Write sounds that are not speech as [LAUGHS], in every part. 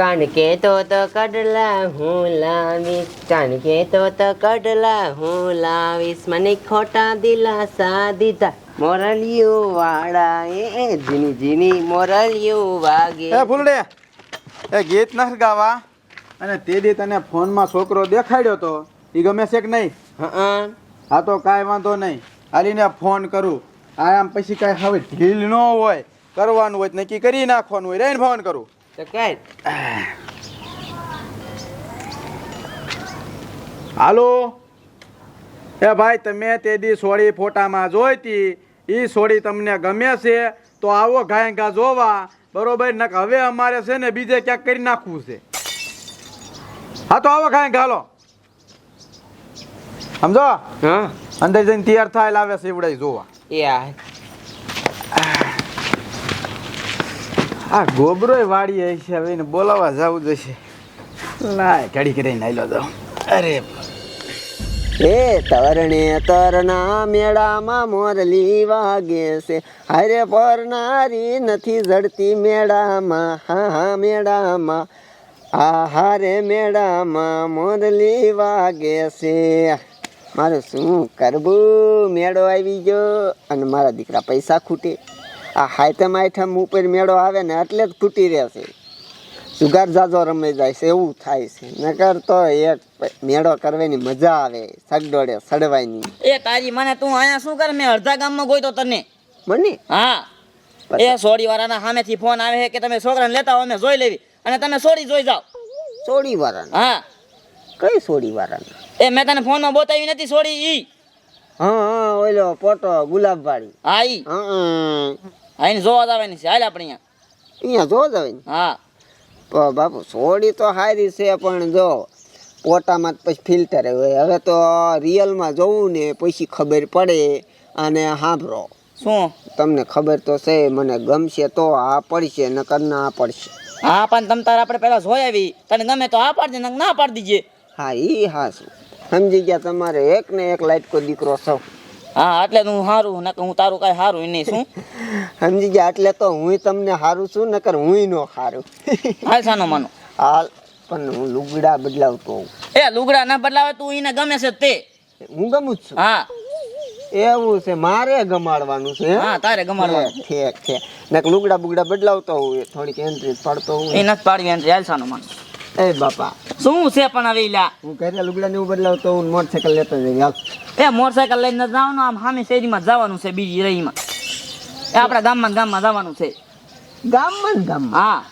કાન તો તો કડલા હું લાવીશ કાન તો તો કડલા હું લાવીશ મને ખોટા દિલાસા દીધા. મોરલિયો વાળા એ જીની જીની મોરલિયો વાગે. એ ફૂલડે એ ગીત નથી ગાવા? અને તે દી તને ફોનમાં છોકરો દેખાડ્યો તો એ ગમે છે કે નહીં? હં. તો કાંઈ વાંધો નહીં. હાલીને ફોન કરું. આરામ પછી કાંઈ હવે ઢીલ ન હોય કરવાનું હોય નક્કી કરી નાખવાનું હોય રહીને ફોન કરું. તો હાલો. એ ભાઈ તમે તે દી સોડી ફોટામાં જોઈતી એ સોળી તમને ગમે છે તો આવો ઘાય ઘા જોવા. બરોબર નક હવે અમારે છે ને બીજે ક્યાંક કરી નાખવું છે. હા તો આવો ઘાય ઘાલો સમજો? અંદર જઈને તૈયાર થાય લાવે છે એવડાય જોવા. એ આ ગોબરોય વાળી છે, હવે એને બોલાવવા જવું જશે. લાય ઘડી કરીને આયલો જાઉં અરે એ તરણે તરના મેળામાં મોરલી વાગે છે. હારે પરનારી નથી જડતી મેળામાં. હા હા, મેળામાં. આ હારે મેળામાં મોરલી વાગે છે. મારે શું કરવું? મેળો આવી ગયો અને મારા દીકરા પૈસા ખૂટે. આ હાયતમ આઈટમ ઉપર મેળો આવે ને એટલે જ તૂટી રહેશે જુગાર જાજો રમાઈ જાય છે એવું થાય છે. નકર તો એક મેળો કરવાની મજા આવે સગડોળે સડવાની. એ તારી મને તું અહીંયા શું કર? મેં અડધા ગામમાં ગોઈ તો તને. મને? હા. એ સોડી વાળાના સામેથી ફોન આવે છે કે તમે છોકરાને લેતા હો અમે જોઈ લેવી. અને તમે સોડી જોઈ જાઓ. સોડી વાળાના હા. કઈ સોડી વાળાના એ મેં તને ફોનમાં બતાવી નથી સોડી ઈ. હા હા ઓલો પોટો ગુલાબ વાળી હા ઈ. હા. હા એને જોવા જ આવવાની છે. હાલ આપણે અહીંયા. અહીંયા જોવા જ ને હા બાપુ સોડી તો સારી છે પણ જો પોટામાં પછી ફિલ્ટર હોય. હવે તો રિયલમાં જોવું ને પછી ખબર પડે અને સાંભળો. શું? તમને ખબર તો છે મને ગમશે તો આ પડશે નકર ના પડશે. હા પણ તમ તારે આપણે પહેલાં જોઈ આવી. તને ગમે તો આ પાડજે નક ના પાડી દીજે. હા ઈ હા શું સમજી ગયા તમારે એક ને એક લાઈટકો દીકરો સૌ. હા એટલે હું સારું નકર હું તારું કાંઈ સારું નહીં છું. [LAUGHS] સમજી ગયા એટલે તો હું તમને હારું છું નકર હું નો હારું. [LAUGHS] હાલ સાનો માનો. હાલ પણ હું લુગડા બદલાવતો હોઉં. એ લુગડા ના બદલાવે તું એને ગમે છે તે. હું ગમું જ છું? હા. એવું છે મારે ગમાડવાનું છે હા? તારે ગમાડવાનું. ઠીક છે નક લુગડા બુગડા બદલાવતો હું થોડીક એન્ટ્રી પડતો એ હું નથી પાડવી એન્ટ્રી હાલ સાનો માનો. એ બાપા. શું છે પણ હવે લ્યા હું ઘરે લુગડા ને એવું બદલાવતો હું મોટરસાયકલ લેતો જઈ હાલ. એ મોટરસાયકલ લઈને જવાનું આમ સામે શેરીમાં જવાનું છે બીજી રહીમાં. એ આપણા ગામમાં ગામમાં જવાનું છે. ગામમાં ગામમાં? હા.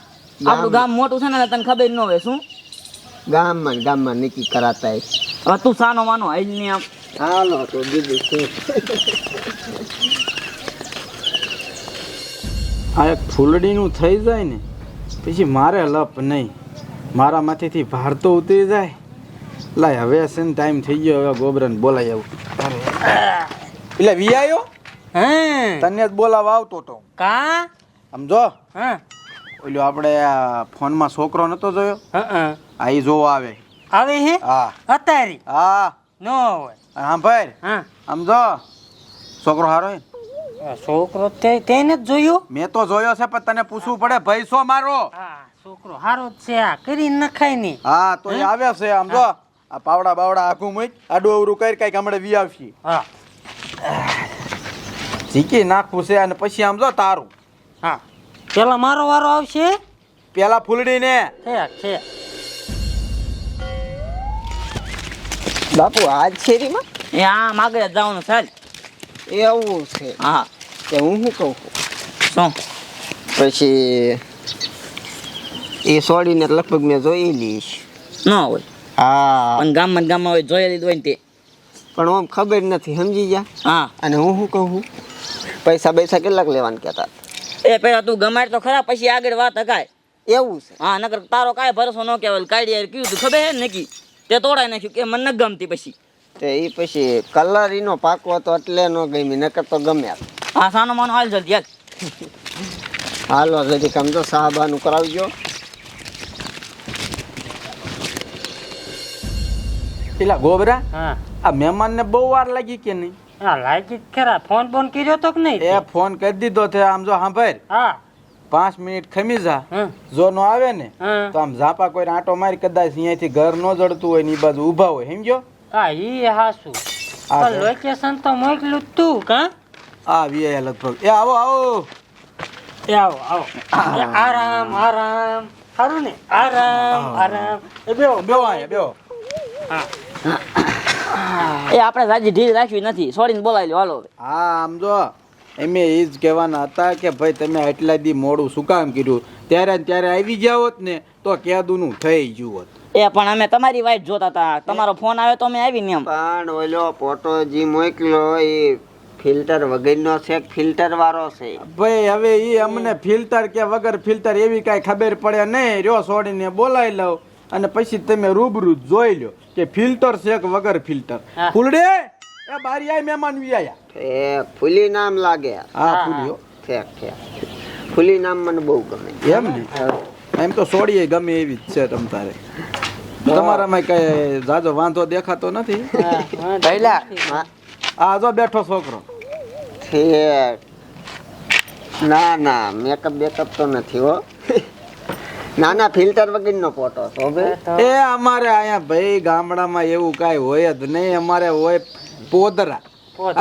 આપણું ગામ મોટું છે ને તને ખબર ન હોય શું? ગામમાં ગામમાં નીકી કરાતા હોય. હવે તું સાનો માનો હાલ નહીં આમ. હાલો તો બીજું શું? આ એક ફૂલડીનું થઈ જાય ને પછી મારે લપ નહીં. મારા માથેથી ભાર તો ઉતરી જાય? લાય હવે છે ને ટાઈમ થઈ ગયો હવે ગોબરન બોલાય આવું. એટલે વી આવ્યો હે. તને જ બોલાવા આવતો તો. કા? સમજો હા. ઓલો આપણે ફોનમાં છોકરો નતો જોયો? હા આ ઈ જોવા આવે. આવે હે? હા. અત્યારે હા. નો હોય હા ભાઈ હા. સમજો છોકરો હારો હે? છોકરો તે તેને જ જોયું? મેં તો જોયો છે પણ તને પૂછવું પડે ભાઈ શો મારો. હા. છોકરો હારો જ છે આ કરી નખાયની. હા તો એ આવે છે આમ જો. આ પાવડા બાવડા આખું મૂક આડું અવરું કરી કંઈક હમણાં વી આવશી. હા. ઝીકી નાખવું છે અને પછી આમ જો તારું. હા. પેલા મારો વારો આવશે? પેલા ફૂલડી ને છે છે. બાપુ આજ શેરીમાં એ આ માગે જવાનું ચાલ એવું છે. હા. કે હું શું કહું? છું શું? પછી એ સોડીને લગભગ મેં જોયેલી લઈશ ન હોય. હા. પણ ગામમાં ને ગામમાં હોય જોયેલી હોય ને તે. પણ આમ ખબર નથી સમજી ગયા? હા. અને હું શું કહું પૈસા પૈસા કેટલાક લેવાના કહેતા એ પેલા તું ગમાડ તો ખરા પછી આગળ વાત હકાય એવું છે. હા નકર તારો કાંઈ ભરોસો ન કહેવાય કાઢી યાર કીધું તું ખબર હે ને નક્કી? તે તોડાઈ નાખ્યું કે મને ન ગમતી પછી. તે એ પછી કલર એનો પાકો હતો એટલે ન ગમી નકર તો ગમે હા સાનો માનો હાલ જલ્દી હાલ. હાલો જલ્દી કામ તો સાહબાનું કરાવજો. પેલા ગોબરા? હા. આ મહેમાનને બહુ વાર લાગી કે નહીં? હા લાગી ખરા. ફોન બોન કર્યો તો કે નહીં? એ ફોન કરી દીધો છે આમ જો સાંભળ હા. પાંચ મિનિટ ખમી જા. જો નો આવે ને તો આમ ઝાપા કોઈ આંટો મારી કદાચ અહીંયાથી ઘર નો જડતું હોય ને એ બાજુ ઊભા હોય સમજો હા ઈ હાસુ. લોકેશન તો મોકલું તું કા? આ વીઆઈ લગભગ. એ આવો આવો. એ આવો આવો. આરામ આરામ. સારું ને? આરામ આરામ. એ બેવો બેવો અહીંયા બેવો હા. એ આપણે રાજી ઢીલ રાખવી નથી. છોડીને બોલાવી લો હાલો. હા આમ જો એમે એ જ કહેવાના હતા કે ભાઈ તમે આટલા દી મોડું શું કામ કર્યું ત્યારે ત્યારે આવી ગયા હોત ને તો કેદુનું થઈ ગયું હોત. એ પણ અમે તમારી વાઈટ જોતા હતા. તમારો ફોન આવ્યો તો અમે આવી ને એમ. પણ ઓલો ફોટો જે મોકલ્યો એ ફિલ્ટર વગરનો છે ફિલ્ટર વાળો છે? ભાઈ હવે એ અમને ફિલ્ટર કે વગર ફિલ્ટર એવી કાંઈ ખબર પડે નહીં. રહ્યો છોડીને બોલાવી લઉં. અને પછી તમે રૂબરૂ જોઈ લો કે ફિલ્ટર છે કે વગર ફિલ્ટર. ફૂલડે એ બારી આય મહેમાન વી આયા. એ ફૂલી નામ લાગે. હા ફૂલ્યો ઠેક ઠેક. ફૂલી નામ મને બહુ ગમે. એમ ને? એમ તો સોડીએ ગમે એવી જ છે તમ તારે. તમારામાં કઈ જાજો વાંધો દેખાતો નથી. હા, હા પહેલા આ જો બેઠો છોકરો. ઠેક. ના ના મેકઅપ બેકઅપ તો નથી હો. ના ફિલ્ટર વગરનો ફોટો એ અમારે અહીંયા ભાઈ ગામડામાં એવું કાંઈ હોય જ નહીં. અમારે હોય પોદરા.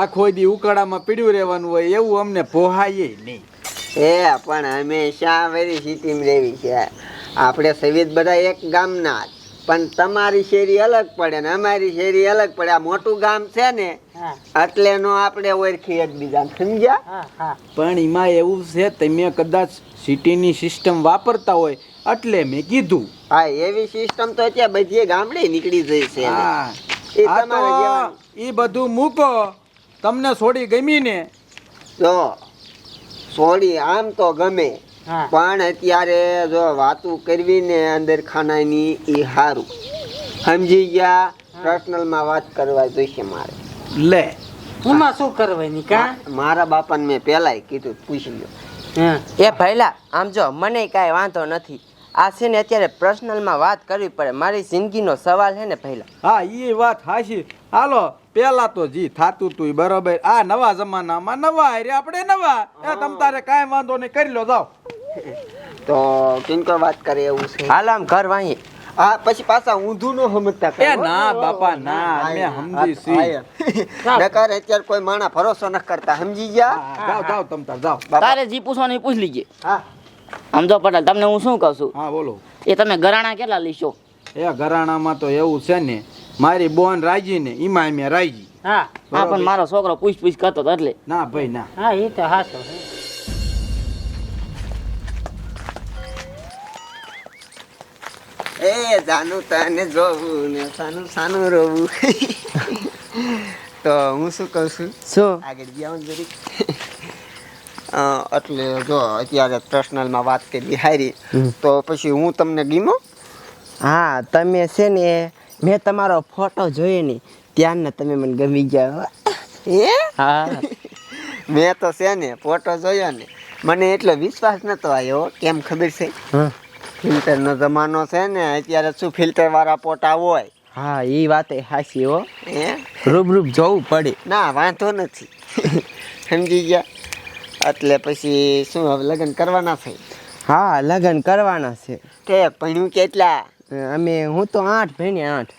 આખો દી ઉકાળામાં પીડ્યું રહેવાનું હોય એવું અમને પોહાય નહીં. એ પણ હંમેશા વેરી સિટીમાં રહેવી છે? આપણે સવિત બધા એક ગામના પણ તમારી શેરી અલગ પડે ને અમારી શેરી અલગ પડે. આ મોટું ગામ છે ને એટલે નો આપણે ઓળખી બીજા સમજ્યા? હા હા. પણ એમાં એવું છે તમે કદાચ સિટીની સિસ્ટમ વાપરતા હોય એટલે મેં કીધું. હા એવી સિસ્ટમ તો અત્યારે બધી ગામડે નીકળી જઈ છે હા. એ. બધું મૂકો. તમને છોડી ગમી ને? જો સોડી આમ તો ગમે પણ અત્યારે જો વાતું કરવી ને અંદર ખાનાની એ સારું સમજી ગયા? પર્સનલમાં વાત કરવા જોઈશે મારે. લે. એમાં શું કરવાની કા? મારા બાપાને મેં પહેલાય કીધું પૂછી લો એ ભાઈલા આમ જો મને કાંઈ વાંધો નથી. આ છે ને અત્યારે પર્સનલમાં વાત કરવી પડે. મારી જિંદગીનો સવાલ છે ને પહેલા. હા એ વાત હાશી હાલો પેલા તો જી થાતું તું બરોબર. આ નવા જમાનામાં નવા હારે આપણે નવા. એ તમ તારે કાંઈ વાંધો નહીં કરી લો જાઓ. તો કિનકો વાત કરે એવું છે? હાલ આમ ઘર વાહી. આ પછી પાછા ઊંધું નો સમજતા એ ના બાપા ના અમે સમજી છી નકર અત્યારે કોઈ માણા ભરોસો ન કરતા સમજી ગયા? જાઓ જાઓ તમ તાર જાઓ. તારે જી પૂછવાની પૂછ લીજે. હા. સમજો પટેલ તમને હું શું કહું છું? હા બોલો. એ તમે ગરાણા કેટલા લીશો? એ ગરાણામાં તો એવું છે ને મારી બોન રાજી ને એમાં મેં રાજી. હા. હા પણ મારો છોકરો પૂછ પૂછ કરતો હતો એટલે. ના ભાઈ ના. હા એ તો હાસો એ જાનું તને જોવું ને સાનું સાનું રોવું. [LAUGHS] તો હું શું કહું છું? શું? આગળ ગયા જરીક. એટલે જો અત્યારે પર્સનલમાં વાત કરી હારી તો પછી હું તમને ગીમો? હા તમે છે ને મેં તમારો ફોટો જોયો ને ત્યારના તમે મને ગમી ગયા હો. એ હા. [LAUGHS] મેં તો છે ને ફોટો જોયો ને મને એટલો વિશ્વાસ નતો આવ્યો કેમ ખબર છે. ફિલ્ટરનો જમાનો છે ને અત્યારે શું ફિલ્ટર વાળા ફોટા હોય? હા એ વાત હાસી હો. એ રૂબ રૂબ જોવું પડે. ના વાંધો નથી. [LAUGHS] સમજી ગયા? એટલે પછી શું હવે લગ્ન કરવાના છે? હા લગ્ન કરવાના છે. તે ભણ્યું કેટલા અમે હું તો આઠ ભણ્યા આઠ.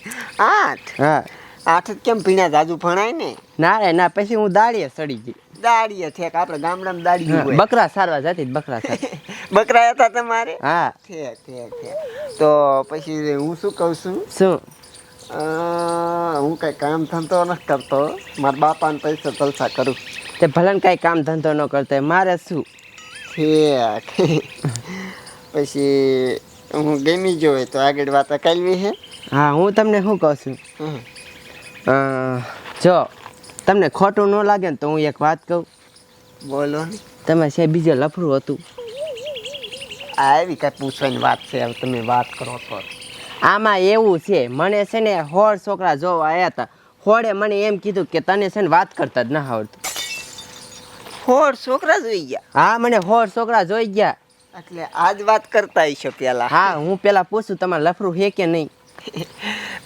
[LAUGHS] આઠ? હા. આઠ જ કેમ ભીણા જાજુ ભણાય ને? ના રે ના પછી હું દાડીએ સડી ગઈ. દાડીએ ઠેક આપણે ગામડામાં હા, બકરા સારવા જતી બકરા [LAUGHS] બકરા હતા તમારે? હા. ઠેક ઠેક ઠેક તો પછી હું શું કહું છું? શું? હું કઈ કામ ધંધો નથી કરતો. મારા બાપાને પૈસા જલસા કરું. તે ભલન કાંઈ કામ ધંધો ન કરતો મારે શું? પછી હું ગમી હોય તો આગળ વાત કરવી હે? હા હું તમને શું કહું છું? જો તમને ખોટું ન લાગે ને તો હું એક વાત કહું. બોલો તમે છે બીજે લફરું હતું? આ એવી કઈ પૂછવાની વાત છે હવે તમે વાત કરો તો. આમાં એવું છે મને છે ને હોળ છોકરા જોવા આવ્યા હતા. હોળે મને એમ કીધું કે તને છે ને વાત કરતા જ ના આવડતું. હોર છોકરા જોઈ ગયા. હા મને હોળ છોકરા જોઈ ગયા. એટલે આજ વાત કરતા હશો પેલા. હા હું પેલા પૂછું તમારે લફરું હે કે નહીં?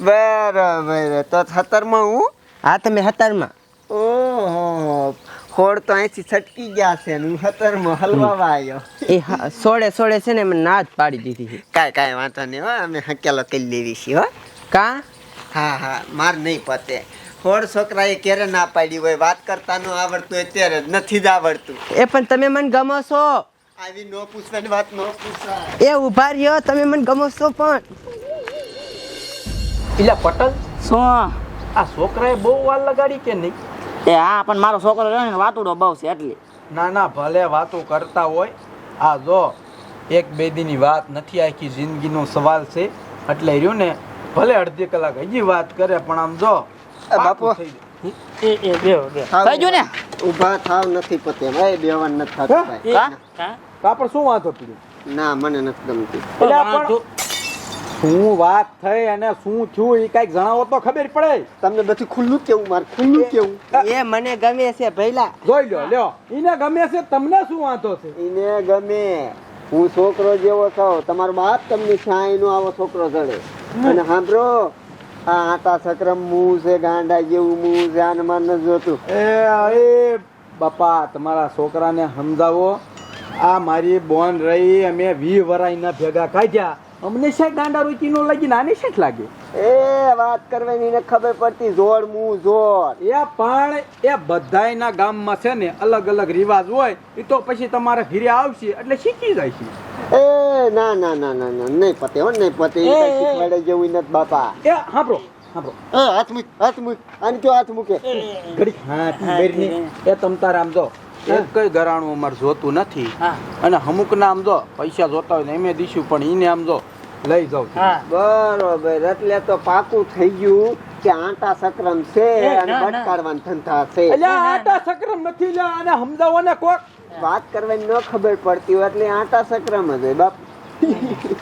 બરાબર તો સત્તરમાં હું? હા તમે હતારમાં. ઓહો ખોડ તો અહીંથી છટકી ગયા છે ને હું હતરમાં હલવાવા આવ્યો. એ સોળે સોળે છે ને મને ના જ પાડી દીધી કાંઈ કાંઈ વાંધો નહીં હો અમે હકેલો કરી લેવી છીએ હો. કા? હા હા માર નહીં પતે. ખોડ છોકરાએ ક્યારે ના પાડી હોય વાત કરતા ન આવડતું હોય ત્યારે નથી જ આવડતું. એ પણ તમે મને ગમો છો. આવી નો પૂછવાની વાત નો પૂછાય. એ ઊભા રહ્યો તમે મને ગમો છો પણ. એટલે પટલ શું? આ છોકરાએ બહુ વાર લગાડી કે નહીં? એ હા પણ મારો છોકરો રહ્યો ને વાતુડો બહુ છે એટલે. ના ના ભલે વાતો કરતા હોય. આ જો એક બે દીની વાત નથી આખી જિંદગીનો સવાલ છે. એટલે રહ્યું ને ભલે અડધી કલાક હજી વાત કરે પણ આમ જો બાપુ. પાકું થઈ જાય. એ એ બેહો બેહો થાવ થઈ ને? ઊભા થાવ નથી પતે. ભાઈ બેવાન નથી થતું ભાઈ. હા? તો શું વાંધો પીડ્યું? ના મને નથી ગમતી. એટલે આ શું વાત થઈ અને શું થયું એ કંઈક જણાવો તો ખબર પડે. તમને બધું ખુલ્લું કેવું મારે ખુલ્લું કેવું. એ મને ગમે છે પહેલા જોઈ લો લ્યો. એને ગમે છે તમને શું વાંધો છે? એને ગમે. હું છોકરો જેવો છું તમારો બાપ તમને છાંય નો આવો છોકરો જડે. અને સાંભળો આ આટા સક્રમ મું છે ગાંડા જેવું મું છે આને માર નથી જોતું. એ એ બાપા તમારા છોકરાને સમજાવો. આ મારી બોન રહી અમે વી વરાઈના ભેગા કાઢ્યા. અમને છે ગાંડા રૂચી નો લાગી નાની છે લાગે? એ વાત કરવાની ને ખબર પડતી જોડ મું જોડ. એ પણ એ બધાયના ગામમાં છે ને અલગ અલગ રિવાજ હોય એ તો પછી તમારે ઘીરે આવશે એટલે શીખી જાય છે એ ના ના ના ના ના નહીં પતે હો નહીં પતે. એ કાંઈ શીખવાડે જેવું નથી બાપા. એ હાંભળો હાંભળો. એ હાથ મૂક હાથ મૂક. આને કયો હાથ મૂકે? ઘડી. હાથ મેરની એ તમતા રામ જો એક કઈ ગરાણું અમાર જોતું નથી. અને અમુક ને આમ જો પૈસા જોતા હોય ને એમે દીશું પણ એને આમ જો લઈ જાવ બરોબર એટલે તો પાકું થઈ ગયું કે આટા સક્રમ છે અને ના, ના. ધંધા છે. એટલે આટા સક્રમ નથી લે અને સમજાવો ને કોક. વાત કરવાની ન ખબર પડતી હોય એટલે આટા સક્રમ જ હોય બાપ.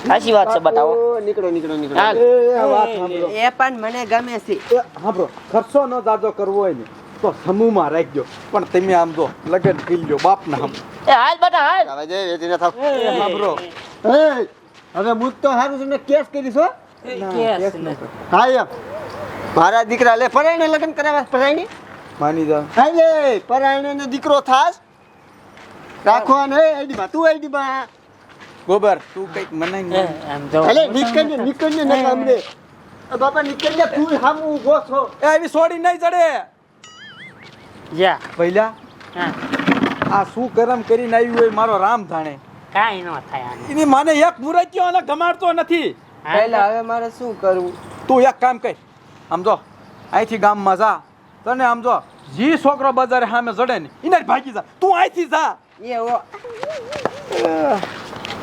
સાચી વાત છે બતાવો. નીકળો નીકળો નીકળો. એ વાત સાંભળો. એ પણ મને ગમે છે. એ સાંભળો. ખર્ચો ન દાદો કરવો હોય ને તો સમૂહમાં રાખજો. પણ તમે આમ જો લગન કરી લો બાપ ના એ હાલ બટા હાલ. હવે જય વેચી ના થાવ સાંભળો. એ, હવે હું તો હારું તમને કેસ કરીશ હો. કેસ હા એમ. મારા દીકરા લે પરાયણે લગ્ન કરાવ્યા પરાયણી માની જા. હાલે પરાયણે દીકરો થાસ રાખવાનો એ આઈડીમાં તું આઈડીમાં ગોબર તું કંઈક મને અલે નીકળ ને નીકળ ને ના અમને બાપા નીકળ નીકળને તું સામું ઊભો છો. એ આવી સોડી નહીં ચડે. યા પહેલા આ શું કરમ કરીને આવ્યું હોય મારો રામ જાણે કાઈ ન થાય એની માને એક મુરત્યો અને ગમાડતો નથી. પહેલા હવે મારે શું કરવું? તું એક કામ કર. સમજો જો અહીંથી ગામમાં જા. તને સમજો જી છોકરો બજારે સામે જડે ને એને ભાગી જા. તું અહીંથી જા. એ ઓ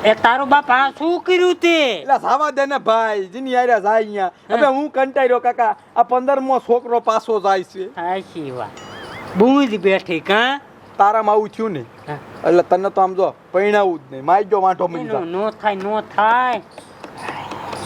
એ તારો બાપ આ શું કર્યું તે? એટલે દે ને ભાઈ જીની આર્યા જાય અહીંયા. હવે હું કંટાળ્યો કાકા આ પંદરમો છોકરો પાછો જાય છે. સાચી વાત. બૂંદ બેઠી કા? તારામાં આવું થયું ને? એટલે તને તો આમ જો પૈણાવું જ નહીં. માઈ જો વાંઢો મળી નો થાય નો થાય.